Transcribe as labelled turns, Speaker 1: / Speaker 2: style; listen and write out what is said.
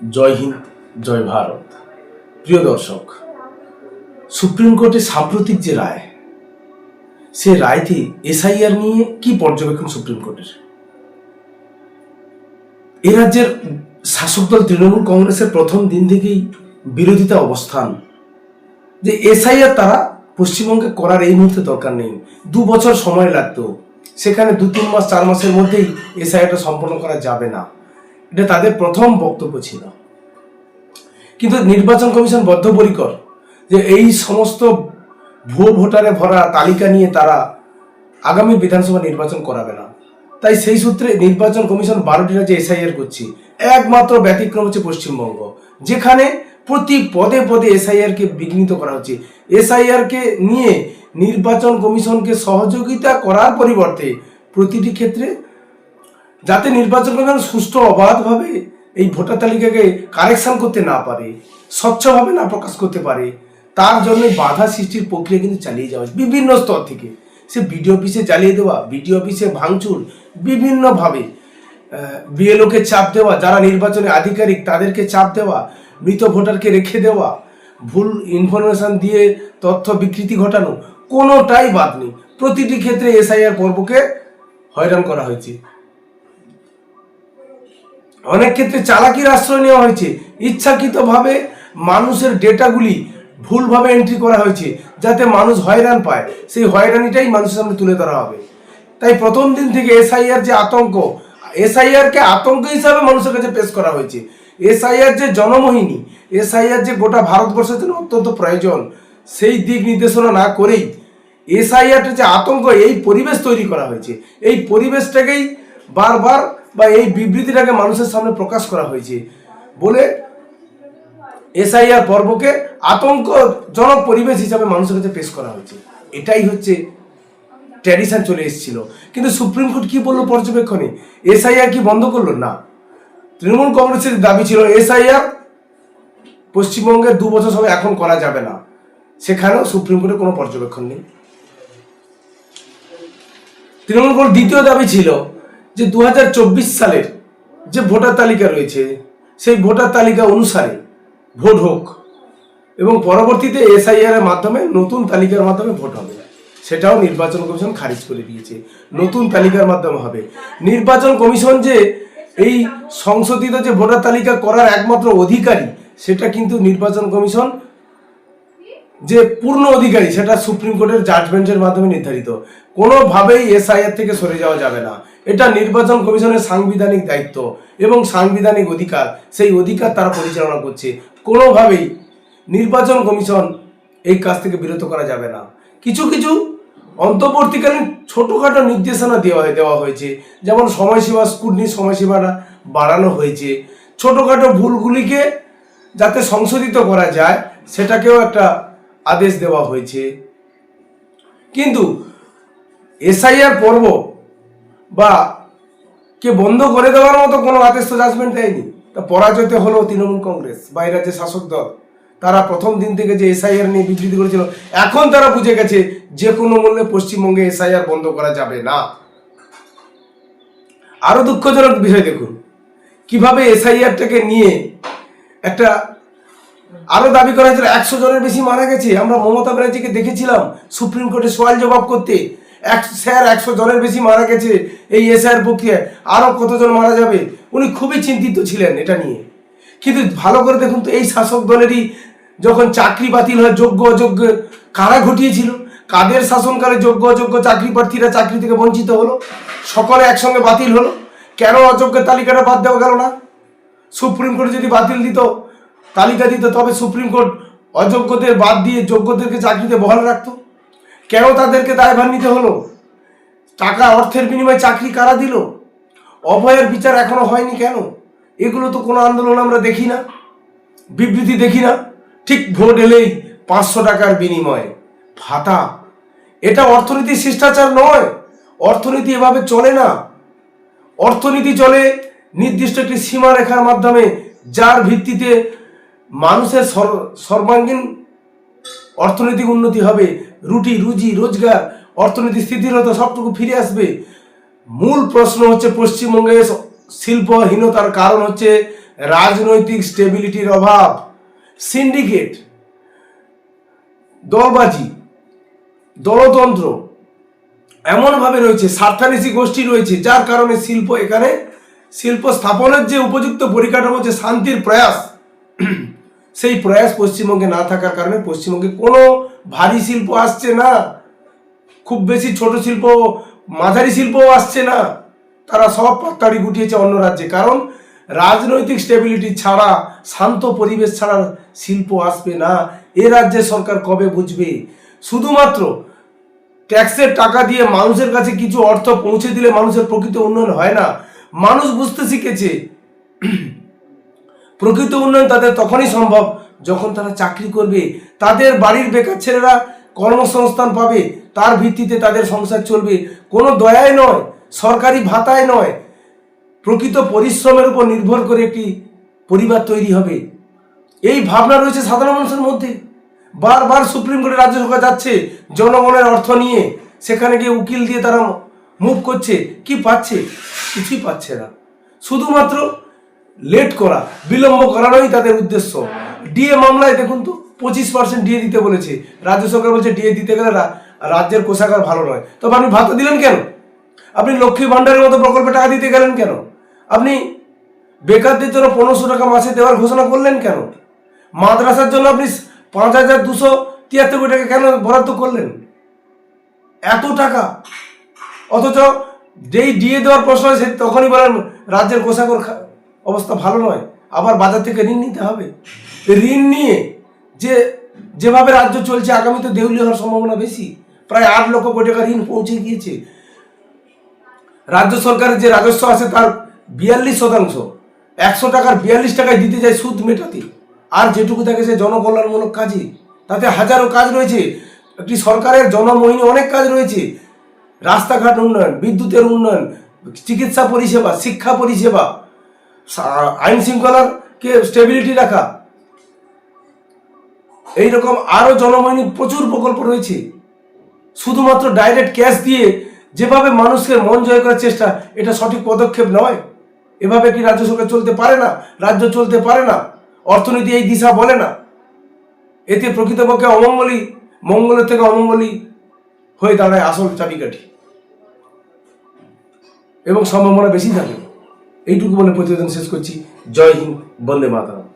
Speaker 1: জয় হিন্দ, জয় ভারত। প্রিয় দর্শক, সুপ্রিম কোর্টের সাম্প্রতিক যে রায়, সে রায়তে এসআইআর নিয়ে কি পর্যবেক্ষণ সুপ্রিম কোর্টের? এ রাজ্যের শাসক দল তৃণমূল কংগ্রেসের প্রথম দিন থেকেই বিরোধিতা অবস্থান। যে এসআইআর তারা পশ্চিমবঙ্গে করার এই মুহূর্তে দরকার নেই। দু বছর সময় লাগতো। সেখানে দু তিন মাস, চার মাসের মধ্যেই এসআইআরটা সম্পন্ন করা যাবে না। এটা তাদের প্রথম বক্তব্য ছিল। কিন্তু নির্বাচন কমিশন বদ্ধপরিকর যে এই সমস্ত ভুয়ো ভোটারে ভরা তালিকা নিয়ে তারা আগামী বিধানসভা নির্বাচন করাবে না। তাই সেই সূত্রে নির্বাচন কমিশন বারোটি রাজ্যে এসআইআর করছে। একমাত্র ব্যতিক্রম হচ্ছে পশ্চিমবঙ্গ, যেখানে প্রতি পদে পদে এসআইআর কে বিঘ্নিত করা হচ্ছে। এসআইআর কে নিয়ে নির্বাচন কমিশনকে সহযোগিতা করার পরিবর্তে প্রতিটি ক্ষেত্রে যাতে নির্বাচন কমিশন সুষ্ঠু অবাধভাবে এই ভোটার তালিকাকে কারেকশন করতে না পারে, স্বচ্ছভাবে না প্রকাশ করতে পারে, তার জন্য বাধা সৃষ্টির প্রক্রিয়া কিন্তু চালিয়ে যাওয়া বিভিন্ন স্তর থেকে সে বিডিও অফিসে জ্বালিয়ে দেওয়া, বিডিও অফিসে ভাঙচুর, বিভিন্নভাবে বিএলওকে চাপ দেওয়া, যারা নির্বাচনে আধিকারিক তাদেরকে চাপ দেওয়া, মৃত ভোটারকে রেখে দেওয়া, ভুল ইনফরমেশন দিয়ে তথ্য বিকৃতি ঘটানো, কোনোটাই বাদ নেই। প্রতিটি ক্ষেত্রে এসআইআর পর্বকে হয়রান করা হয়েছে। অনেক ক্ষেত্রে চালাকির আশ্রয় নেওয়া হয়েছে। ইচ্ছাকৃতভাবে মানুষের ডেটাগুলি ভুলভাবে এন্ট্রি করা হয়েছে, যাতে মানুষ হয়রান পায়। সেই হয়রানিটাই মানুষের সামনে তুলে ধরা হবে। তাই প্রথম দিন থেকে এসআইআর যে আতঙ্ক, এসআইআর কে আতঙ্ক হিসাবে মানুষের কাছে পেশ করা হয়েছে। এসআইআর যে জনমোহিনী, এসআইআর যে গোটা ভারতবর্ষের জন্য অত্যন্ত প্রয়োজন, সেই দিক নির্দেশনা না করেই এসআইআরটা যে আতঙ্ক, এই পরিবেশ তৈরি করা হয়েছে। এই পরিবেশটাকেই বারবার বা এই বিবৃতিটাকে মানুষের সামনে প্রকাশ করা হয়েছে বলে এসআইআর পর্বকে আতঙ্কজনক পরিবেশ হিসাবে মানুষের কাছে পেশ করা হয়েছে। এটাই হচ্ছে ট্র্যাডিশন চলে এসেছিল। কিন্তু সুপ্রিম কোর্ট কি বলল পর্যবেক্ষণে? এসআইআর কি বন্ধ করল? না। তৃণমূল কংগ্রেসের দাবি ছিল, এসআইআর পশ্চিমবঙ্গে দু বছর সময় এখন করা যাবে না। সেখানেও সুপ্রিম কোর্টের কোনো পর্যবেক্ষণ নেই। তৃণমূল কংগ্রেস দ্বিতীয় দাবি ছিল যে দু সালের যে ভোটার তালিকা রয়েছে, সেই ভোটার তালিকা অনুসারে ভোট হোক এবং পরবর্তীতে এসআইআর এর মাধ্যমে নতুন তালিকার মাধ্যমে ভোট হবে। সেটাও নির্বাচন কমিশন খারিজ করে দিয়েছে। নতুন তালিকার মাধ্যমে হবে। নির্বাচন কমিশন যে এই সংশোধিত যে ভোটার তালিকা করার একমাত্র অধিকারী, সেটা কিন্তু নির্বাচন কমিশন যে পূর্ণ অধিকারী, সেটা সুপ্রিম কোর্টের জাজমেন্টের মাধ্যমে নির্ধারিত। কোনোভাবেই এসআইআর থেকে সরে যাওয়া যাবে না। এটা নির্বাচন কমিশনের সাংবিধানিক দায়িত্ব এবং সাংবিধানিক অধিকার। সেই অধিকার তারা পরিচালনা করছে। কোনোভাবেই নির্বাচন কমিশন এই কাজ থেকে বিরত করা যাবে না। কিছু কিছু অন্তর্বর্তীকালীন ছোটোখাটো নির্দেশনা দেওয়া দেওয়া হয়েছে। যেমন সময়সীমা স্কুটনির সময়সীমাটা বাড়ানো হয়েছে। ছোটোখাটো ভুলগুলিকে যাতে সংশোধিত করা যায়, সেটাকেও একটা আদেশ দেওয়া হয়েছে। কিন্তু এসআইআর পর্ব বা কে বন্ধ করে দেওয়ার মতো কোনো আদেশ তো জাজমেন্ট দেয়নি। তা পরাজয়তে হলো তৃণমূল কংগ্রেস বা এই রাজ্যের শাসক দল, তারা প্রথম দিন থেকে যে এসআইআর নিয়ে বিবৃতি করেছিল, এখন তারা বুঝে গেছে যে কোনো মূল্যে পশ্চিমবঙ্গে এসআইআর বন্ধ করা যাবে না। আরও দুঃখজনক বিষয় দেখুন, কীভাবে এসআইআরটাকে নিয়ে একটা আরও দাবি করা হয়েছিল, একশো জনের বেশি মারা গেছে। আমরা মমতা ব্যানার্জিকে দেখেছিলাম সুপ্রিম কোর্টে সওয়াল জবাব করতে। এক, স্যার, একশো জনের বেশি মারা গেছে এই এসআইআর প্রক্রিয়ায়। আরও কতজন মারা যাবে? উনি খুবই চিন্তিত ছিলেন এটা নিয়ে। কিন্তু ভালো করে দেখুন তো, এই শাসক দলেরই যখন চাকরি বাতিল হয়, যোগ্য অযোগ্য কারা ঘটিয়েছিল? কাদের শাসনকালে যোগ্য অযোগ্য চাকরি প্রার্থীরা চাকরি থেকে বঞ্চিত হলো? সকলে একসঙ্গে বাতিল হলো? কেন অযোগ্যের তালিকাটা বাদ দেওয়া গেল না? সুপ্রিম কোর্ট যদি বাতিল দিত তালিকা দিত তবে সুপ্রিম কোর্ট অযোগ্যদের বাদ দিয়ে যোগ্যদেরকে চাকরিতে বহাল রাখতো। কেন তাদেরকে দায়ভার নিতে হলো? টাকা অর্থের বিনিময়ে চাকরি কারা দিল? অভয়ের বিচার এখনও হয়নি কেন? এগুলো তো কোনো আন্দোলন আমরা দেখি না। বিবৃতি দেখি না। ঠিক ভোট এলেই পাঁচশো টাকার বিনিময়ে। ভাতা। এটা অর্থনীতি শিষ্টাচার নয়। অর্থনীতি এভাবে চলে না। অর্থনীতি চলে নির্দিষ্ট একটি সীমারেখার মাধ্যমে, যার ভিত্তিতে মানুষের সর- সর্বাঙ্গীন অর্থনৈতিক উন্নতি হবে। রুটি, রুজি, রোজগার অর্থনীতি স্থিতিরতা সবটুকু ফিরে আসবে। মূল প্রশ্ন হচ্ছে পশ্চিমবঙ্গে শিল্পহীনতার কারণ হচ্ছে রাজনৈতিক স্টেবিলিটির অভাব। সিন্ডিকেট দলবাজি, দলতন্ত্র এমনভাবে রয়েছে স্বার্থান্বেষী গোষ্ঠী রয়েছে, যার কারণে শিল্প এখানে, শিল্প স্থাপনের যে উপযুক্ত পরিকাঠামো যে শান্তির প্রয়াস। সেই প্রয়াস পশ্চিমবঙ্গে না থাকার কারণে পশ্চিমবঙ্গে কোনো ভারী শিল্প আসছে না। খুব বেশি ছোট শিল্প, মাঝারি শিল্পও আসছে না। তারা সব পাত্তাড়ি গুটিয়েছে অন্য রাজ্যে। কারণ রাজনৈতিক স্টেবিলিটি ছাড়া, শান্ত পরিবেশ ছাড়া শিল্প আসবে না। এ রাজ্যের সরকার কবে বুঝবে? শুধুমাত্র ট্যাক্সের টাকা দিয়ে মানুষের কাছে কিছু অর্থ পৌঁছে দিলে মানুষের প্রকৃত উন্নয়ন হয় না। মানুষ বুঝতে শিখেছে প্রকৃত উন্নয়ন তাদের তখনই সম্ভব যখন তারা চাকরি করবে। তাদের বাড়ির বেকার ছেলেরা কর্মসংস্থান পাবে, তার ভিত্তিতে তাদের সংসার চলবে। কোনো দয়ায় নয়, সরকারি ভাতায় নয়। প্রকৃত পরিশ্রমের উপর নির্ভর করে একটি পরিবার তৈরি হবে। এই ভাবনা রয়েছে সাধারণ মানুষের মধ্যে। বারবার সুপ্রিম কোর্টে রাজ্য সরকার যাচ্ছে, জনগণের অর্থ নিয়ে। সেখানে গিয়ে উকিল দিয়ে তারা মুভ করছে। কি পাচ্ছে? কিছুই পাচ্ছে না। শুধুমাত্র লেট করা, বিলম্ব করানোই তাদের উদ্দেশ্য। ডিএ মামলায় দেখুন তো, পঁচিশ পার্সেন্ট ডিএ দিতে বলেছে। রাজ্য সরকার বলছে ডিএ দিতে গেলে রাজ্যের কোষাগার ভালো নয়। তবে আপনি ভাতা দিলেন কেন? আপনি লক্ষ্মী ভাণ্ডারের মতো প্রকল্পে টাকা দিতে গেলেন কেন? আপনি বেকারদের জন্য পনেরোশো টাকা মাসে দেওয়ার ঘোষণা করলেন কেন? মাদ্রাসার জন্য আপনি পাঁচ হাজার দুশো তিয়াত্তর কোটি টাকা কেন বরাদ্দ করলেন? এত টাকা। অথচ যেই ডিএ দেওয়ার প্রশ্ন সে তখনই বলেন রাজ্যের কোষাগর অবস্থা ভালো নয়, আবার বাজার থেকে ঋণ নিতে হবে। ঋণ নিয়ে যে, যেভাবে রাজ্য চলছে, আগামীতে দেউলি হওয়ার সম্ভাবনা বেশি। প্রায় আট লক্ষ কোটি টাকা ঋণ পৌঁছে গিয়েছে। রাজ্য সরকারের যে রাজস্ব আছে, তার বিয়াল্লিশ শতাংশ, একশো টাকার বিয়াল্লিশ টাকায় দিতে যায় সুদ মেটাতে। আর যেটুকু থাকে সে জনকল্যাণমূলক কাজে। তাতে হাজারো কাজ রয়েছে। একটি সরকারের জনমোহিনী অনেক কাজ রয়েছে। রাস্তাঘাট উন্নয়ন, বিদ্যুতের উন্নয়ন, চিকিৎসা পরিষেবা, শিক্ষা পরিষেবা আইন শৃঙ্খলার কে স্টেবিলিটি রাখা। এইরকম আরও জনমোহিনী প্রচুর প্রকল্প রয়েছে। শুধুমাত্র ডাইরেক্ট ক্যাশ দিয়ে যেভাবে মানুষকে মন জয় করার চেষ্টা, এটা সঠিক পদক্ষেপ নয়। এভাবে কি রাজ্য সরকার চলতে পারে না? রাজ্য চলতে পারে না। অর্থনীতি এই দিশা বলে না। এতে প্রকৃতপক্ষে অমঙ্গলই, মঙ্গলের থেকে অমঙ্গলই হয়ে দাঁড়ায় আসল চাবিকাঠি। এবং সম্ভাবনা বেশি থাকে। এইটুকু বলে প্রতিবেদন শেষ করছি। জয় হিন্দ বন্দে মাতারাম।